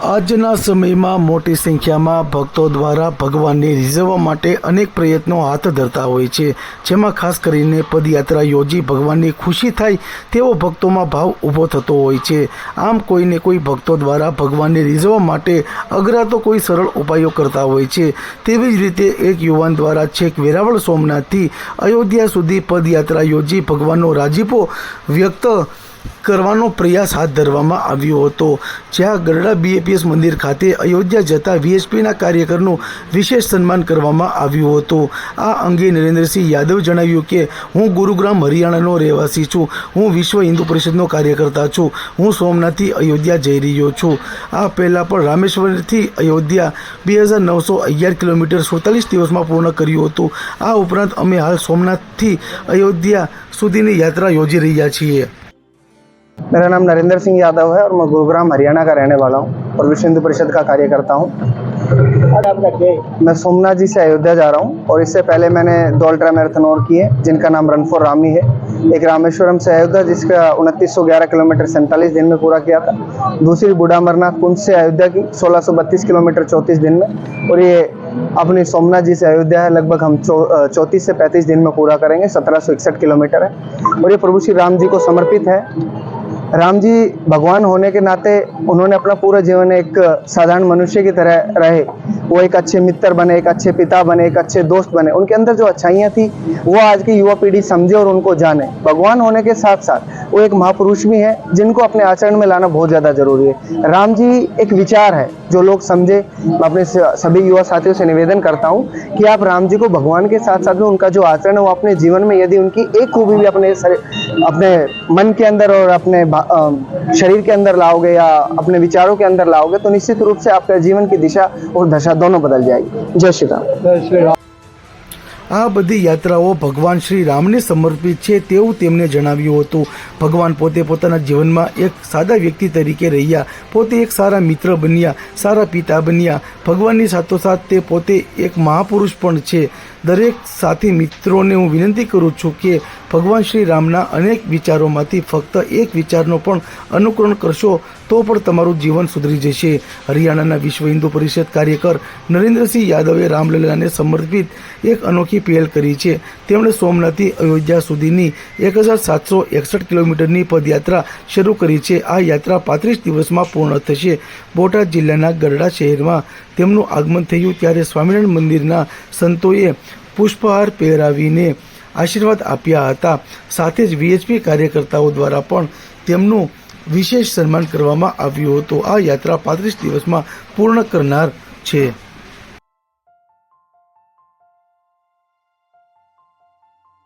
આજના સમયમાં મોટી સંખ્યામાં ભક્તો દ્વારા ભગવાનને રીઝવવા માટે અનેક પ્રયત્નો હાથ ધરતા હોય છે. જેમાં ખાસ કરીને પદયાત્રા યોજી ભગવાનની ખુશી થાય તેવો ભક્તોમાં ભાવ ઊભો થતો હોય છે. આમ કોઈને કોઈ ભક્તો દ્વારા ભગવાનને રીઝવવા માટે અઘરા તો કોઈ સરળ ઉપાયો કરતા હોય છે. તેવી જ રીતે એક યુવાન દ્વારા છેક વેરાવળ સોમનાથથી અયોધ્યા સુધી પદયાત્રા યોજી ભગવાનનો રાજીપો વ્યક્ત કરવાનો પ્રયાસ હાથ ધરવામાં આવ્યો હતો. જ્યાં ગરડા બીએપીએસ મંદિર ખાતે અયોધ્યા જતા વીએચપીના કાર્યકરનું વિશેષ સન્માન કરવામાં આવ્યું હતું. આ અંગે નરેન્દ્રસિંહ યાદવ જણાવ્યું કે, હું ગુરુગ્રામ હરિયાણાનો રહેવાસી છું. હું વિશ્વ હિન્દુ પરિષદનો કાર્યકર્તા છું. હું સોમનાથથી અયોધ્યા જઈ રહ્યો છું. આ પહેલાં પણ રામેશ્વરથી અયોધ્યા બે હજાર નવસો અગિયાર કિલોમીટર સુડતાલીસ દિવસમાં પૂર્ણ કર્યું હતું. આ ઉપરાંત અમે હાલ સોમનાથથી અયોધ્યા સુધીની યાત્રા યોજી રહ્યા છીએ. मेरा नाम नरेंद्र सिंह यादव है और मैं गुरुग्राम, हरियाणा का रहने वाला हूँ और विश्व हिंदू परिषद का कार्यकर्ता हूँ। मैं सोमनाथ जी से अयोध्या जा रहा हूँ और इससे पहले मैंने दो अल्ट्रा मैराथन और किए, जिनका नाम रन फॉर रामी है। एक रामेश्वरम से अयोध्या, जिसका उनतीस सौ ग्यारह किलोमीटर सैंतालीस दिन में पूरा किया था। दूसरी बूढ़ा अमरनाथ कुंज से अयोध्या की, सोलह सौ बत्तीस किलोमीटर चौंतीस दिन में। और ये अपनी सोमनाथ जी से अयोध्या है, लगभग हम चौंतीस से पैंतीस दिन में पूरा करेंगे, सत्रह सौ इकसठ किलोमीटर है। और ये प्रभु श्री राम जी को समर्पित है। राम जी भगवान होने के नाते उन्होंने अपना पूरा जीवन एक साधारण मनुष्य की तरह रहे वो एक अच्छे मित्र बने, एक अच्छे पिता बने, एक अच्छे दोस्त बने, उनके अंदर जो अच्छाइयाँ थी, वो आज की युवा पीढ़ी समझे और उनको जाने। भगवान होने के साथ साथ वो एक महापुरुष भी हैं, जिनको अपने आचरण में लाना बहुत ज़्यादा ज़रूरी है। राम जी, एक विचार है, जो लोग समझे। मैं अपने सभी युवा साथियों से निवेदन करता हूँ कि आप राम जी को भगवान के साथ साथ में उनका जो आचरण है, वो अपने जीवन में यदि उनकी एक खूबी भी अपने अपने मन के अंदर और अपने शरीर के अंदर लाओगे या अपने विचारों के अंदर लाओगे तो निश्चित रूप से आपका जीवन की दिशा और दशा दोनों बदल जाएगी जय श्री राम આ બધી યાત્રાઓ ભગવાન શ્રી રામને સમર્પિત છે તેવું તેમણે જણાવ્યું હતું ભગવાન પોતે પોતાના જીવનમાં એક સાદા વ્યક્તિ તરીકે રહ્યા પોતે એક સારા મિત્ર બન્યા સારા પિતા બન્યા ભગવાનની સાથોસાથ તે પોતે એક મહાપુરુષ પણ છે દરેક સાથી મિત્રોને હું વિનંતી કરું છું કે ભગવાન શ્રી રામના અનેક વિચારોમાંથી ફક્ત એક વિચારનો પણ અનુકરણ કરશો, તો પણ તમારું જીવન સુધરી જશે. હરિયાણાના વિશ્વ હિન્દુ પરિષદ કાર્યકર નરેન્દ્રસિંહ યાદવે રામલલાને સમર્પિત એક અનોખી પહેલ કરી છે. તેમણે સોમનાથથી અયોધ્યા સુધીની એક હજાર સાતસો એકસઠ કિલોમીટરની પદયાત્રા શરૂ કરી છે. આ યાત્રા પાંત્રીસ દિવસમાં પૂર્ણ થશે. બોટાદ જિલ્લાના ગરડા શહેરમાં તેમનું આગમન થયું ત્યારે સ્વામિનારાયણ મંદિરના સંતોએ પુષ્પહાર પહેરાવીને આશીર્વાદ આપ્યા હતા. સાથે જ વીએચપી કાર્યકર્તાઓ દ્વારા પણ તેમનું વિશેષ સન્માન કરવામાં આવ્યું હતું. આ યાત્રા પાંત્રીસ દિવસમાં પૂર્ણ કરનાર છે.